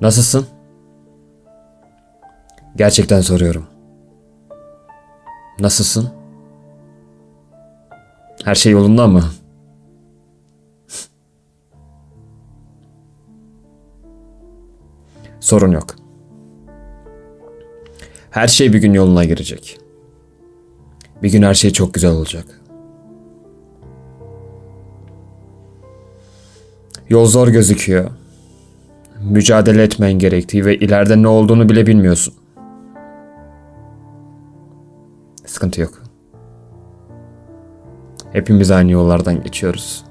Nasılsın? Gerçekten soruyorum. Nasılsın? Her şey yolunda mı? Sorun yok. Her şey bir gün yoluna girecek. Bir gün her şey çok güzel olacak. Yol zor gözüküyor. Mücadele etmen gerektiği ve ileride ne olduğunu bile bilmiyorsun. Sıkıntı yok. Hepimiz aynı yollardan geçiyoruz.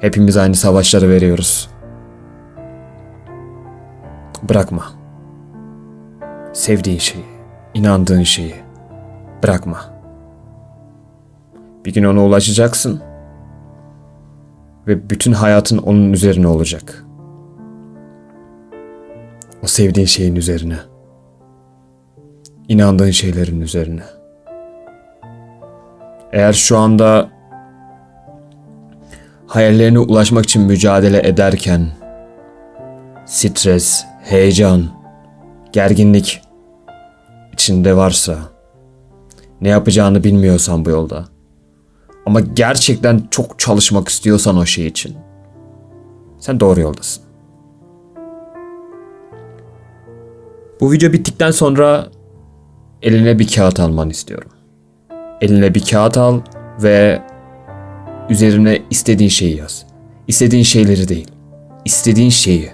Hepimiz aynı savaşları veriyoruz. Bırakma. Sevdiğin şeyi, inandığın şeyi bırakma. Bir gün ona ulaşacaksın ve bütün hayatın onun üzerine olacak. O sevdiğin şeyin üzerine. İnandığın şeylerin üzerine. Eğer şu anda hayallerine ulaşmak için mücadele ederken stres, heyecan, gerginlik içinde varsa ne yapacağını bilmiyorsan bu yolda ama gerçekten çok çalışmak istiyorsan o şey için sen doğru yoldasın. Bu video bittikten sonra eline bir kağıt almanı istiyorum. Eline bir kağıt al ve üzerine istediğin şeyi yaz. İstediğin şeyleri değil. istediğin şeyi.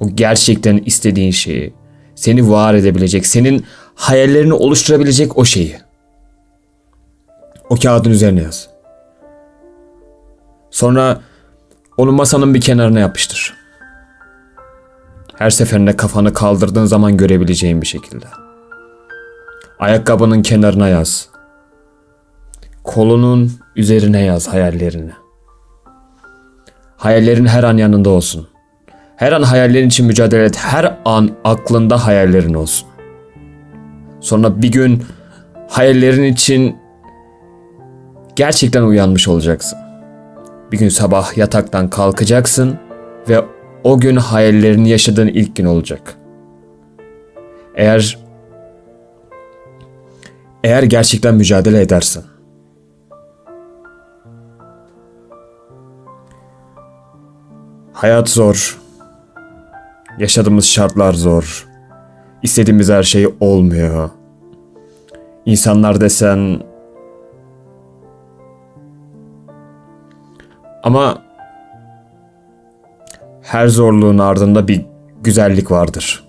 O gerçekten istediğin şeyi. Seni var edebilecek, senin hayallerini oluşturabilecek o şeyi. O kağıdın üzerine yaz. Sonra onu masanın bir kenarına yapıştır. Her seferinde kafanı kaldırdığın zaman görebileceğin bir şekilde. Ayakkabının kenarına yaz. Kolunun üzerine yaz hayallerini. Hayallerin her an yanında olsun. Her an hayallerin için mücadele et. Her an aklında hayallerin olsun. Sonra bir gün hayallerin için gerçekten uyanmış olacaksın. Bir gün sabah yataktan kalkacaksın ve o gün hayallerini yaşadığın ilk gün olacak. Eğer eğer gerçekten mücadele edersen Hayat zor. Yaşadığımız şartlar zor. İstediğimiz her şey olmuyor. İnsanlar desen Ama her zorluğun ardında bir güzellik vardır.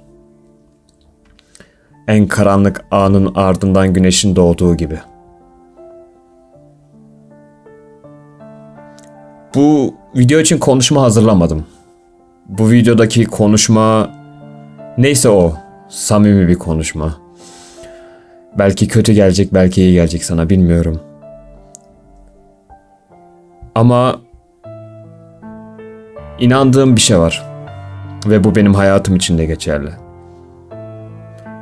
En karanlık anın ardından güneşin doğduğu gibi. Bu video için konuşma hazırlamadım. Bu videodaki konuşma neyse o samimi bir konuşma. Belki kötü gelecek, belki iyi gelecek sana bilmiyorum. Ama inandığım bir şey var. Ve bu benim hayatım için de geçerli.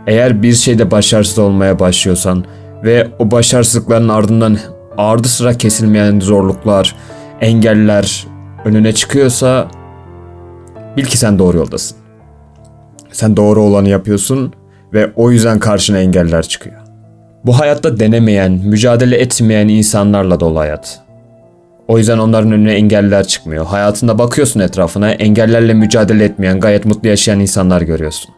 Eğer bir şeyde başarısız olmaya başlıyorsan ve o başarısızlıkların ardından ardı sıra kesilmeyen zorluklar, engeller önüne çıkıyorsa bil ki sen doğru yoldasın. Sen doğru olanı yapıyorsun ve o yüzden karşına engeller çıkıyor. Bu hayatta denemeyen, mücadele etmeyen insanlarla dolu hayat. O yüzden onların önüne engeller çıkmıyor. Hayatında bakıyorsun etrafına, engellerle mücadele etmeyen, gayet mutlu yaşayan insanlar görüyorsun.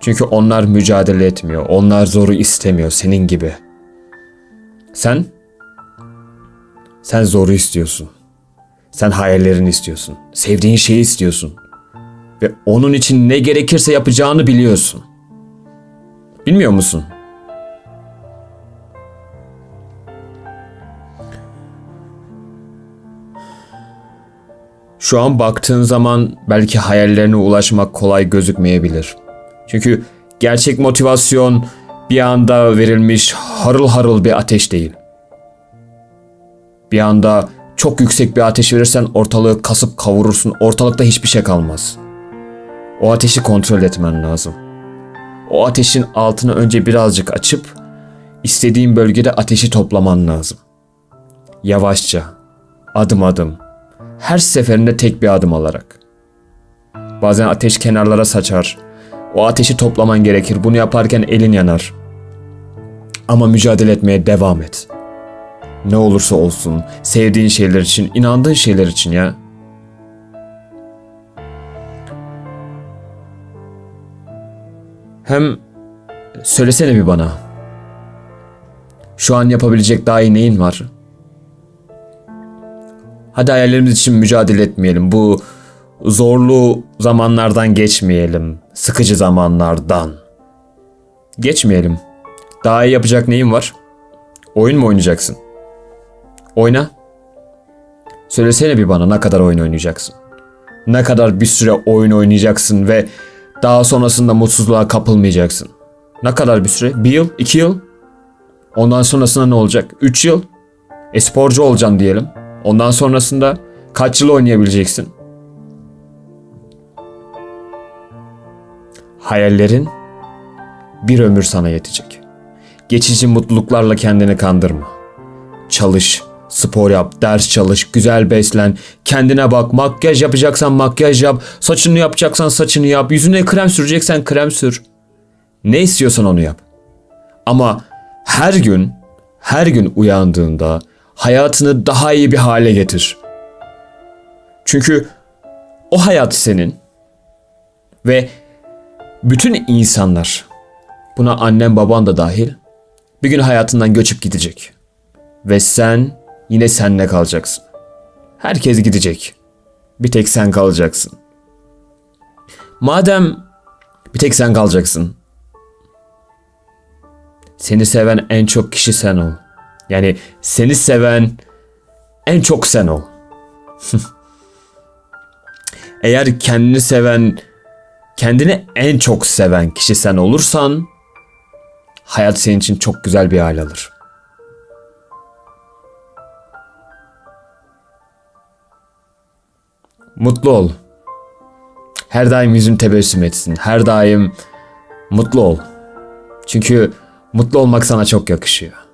Çünkü onlar mücadele etmiyor. Onlar zoru istemiyor senin gibi. Sen sen zoru istiyorsun. Sen hayallerini istiyorsun. Sevdiğin şeyi istiyorsun. Ve onun için ne gerekirse yapacağını biliyorsun. Bilmiyor musun? Şu an baktığın zaman belki hayallerine ulaşmak kolay gözükmeyebilir. Çünkü gerçek motivasyon bir anda verilmiş harıl harıl bir ateş değil. Bir anda çok yüksek bir ateş verirsen ortalığı kasıp kavurursun. Ortalıkta hiçbir şey kalmaz. O ateşi kontrol etmen lazım. O ateşin altını önce birazcık açıp istediğin bölgede ateşi toplaman lazım. Yavaşça, adım adım, her seferinde tek bir adım alarak. Bazen ateş kenarlara saçar. O ateşi toplaman gerekir. Bunu yaparken elin yanar. Ama mücadele etmeye devam et. Ne olursa olsun, sevdiğin şeyler için, inandığın şeyler için ya. Hem söylesene bir bana. Şu an yapabilecek daha iyi neyin var? Hadi hayallerimiz için mücadele etmeyelim. Bu zorlu zamanlardan geçmeyelim. Sıkıcı zamanlardan. Geçmeyelim. Daha iyi yapacak neyin var? Oyun mu oynayacaksın? Oyna. Söylesene bir bana ne kadar oyun oynayacaksın? Ne kadar bir süre oyun oynayacaksın ve daha sonrasında mutsuzluğa kapılmayacaksın? Ne kadar bir süre? Bir yıl? iki yıl? Ondan sonrasında ne olacak? Üç yıl? E sporcu olacaksın diyelim. Ondan sonrasında kaç yıl oynayabileceksin? Hayallerin bir ömür sana yetecek. Geçici mutluluklarla kendini kandırma. Çalış, spor yap, ders çalış, güzel beslen, kendine bak, makyaj yapacaksan makyaj yap, saçını yapacaksan saçını yap, yüzüne krem süreceksen krem sür. Ne istiyorsan onu yap. Ama her gün, her gün uyandığında hayatını daha iyi bir hale getir. Çünkü o hayat senin ve bütün insanlar, buna annen baban da dahil, bir gün hayatından göçüp gidecek. Ve sen yine senle kalacaksın. Herkes gidecek. Bir tek sen kalacaksın. Madem bir tek sen kalacaksın. Seni seven en çok kişi sen ol. Yani seni seven en çok sen ol. Eğer kendini seven, kendini en çok seven kişi sen olursan hayat senin için çok güzel bir hal alır. Mutlu ol. Her daim yüzün tebessüm etsin. Her daim mutlu ol. Çünkü mutlu olmak sana çok yakışıyor.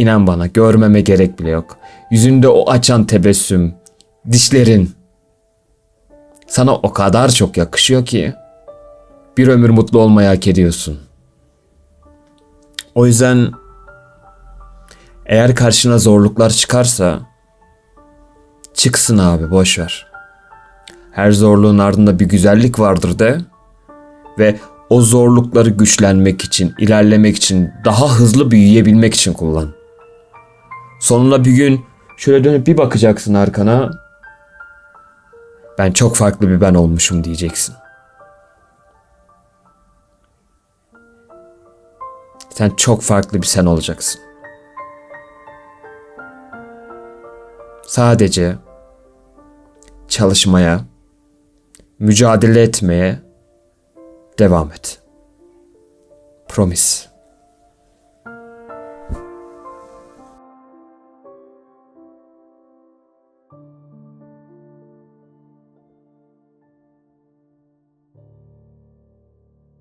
İnan bana görmeme gerek bile yok. Yüzünde o açan tebessüm, dişlerin sana o kadar çok yakışıyor ki bir ömür mutlu olmayı hak ediyorsun. O yüzden eğer karşına zorluklar çıkarsa çıksın abi boş ver. Her zorluğun ardında bir güzellik vardır de ve o zorlukları güçlenmek için, ilerlemek için, daha hızlı büyüyebilmek için kullan. Sonunda bir gün şöyle dönüp bir bakacaksın arkana. Ben çok farklı bir ben olmuşum diyeceksin. Sen çok farklı bir sen olacaksın. Sadece çalışmaya, mücadele etmeye devam et. Promise.